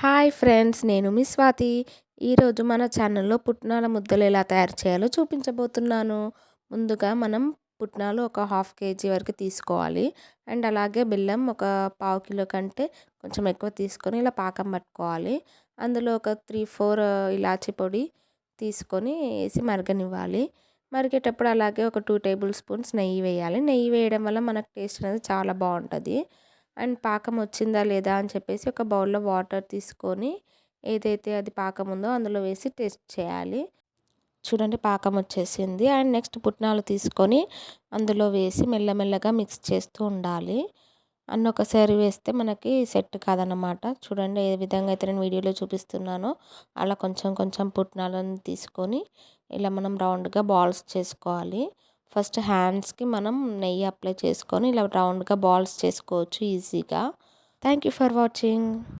Hi friends నేను మీ స్వాతి. ఈరోజు మన ఛానల్లో పుట్నాల ముద్దలు ఎలా తయారు చేయాలో చూపించబోతున్నాను. ముందుగా మనం పుట్నాలు ఒక హాఫ్ కేజీ వరకు తీసుకోవాలి. అండ్ అలాగే బెల్లం ఒక పావు కిలో కంటే కొంచెం ఎక్కువ తీసుకొని ఇలా పాకం పట్టుకోవాలి. అందులో ఒక త్రీ ఫోర్ ఇలాచి పొడి తీసుకొని వేసి మరగనివ్వాలి. మరిగేటప్పుడు అలాగే ఒక టూ టేబుల్ స్పూన్స్ నెయ్యి వేయాలి. నెయ్యి వేయడం వల్ల మనకు టేస్ట్ అనేది చాలా బాగుంటుంది. అండ్ పాకం వచ్చిందా లేదా అని చెప్పేసి ఒక బౌల్లో వాటర్ తీసుకొని ఏదైతే అది పాకం ఉందో అందులో వేసి టెస్ట్ చేయాలి. చూడండి పాకం వచ్చేసింది. అండ్ నెక్స్ట్ పుట్నాలు తీసుకొని అందులో వేసి మెల్లమెల్లగా మిక్స్ చేస్తూ ఉండాలి. అన్న ఒకసారి వేస్తే మనకి సెట్ కాదనమాట చూడండి ఏ విధంగా అయితే నేను వీడియోలో చూపిస్తున్నానో అలా కొంచెం కొంచెం పుట్నాలను తీసుకొని ఇలా మనం రౌండ్గా బాల్స్ చేసుకోవాలి. ఫస్ట్ హ్యాండ్స్కి మనం నెయ్యి అప్లై చేసుకొని ఇలా రౌండ్గా బాల్స్ చేసుకోవచ్చు ఈజీగా. Thank you for watching.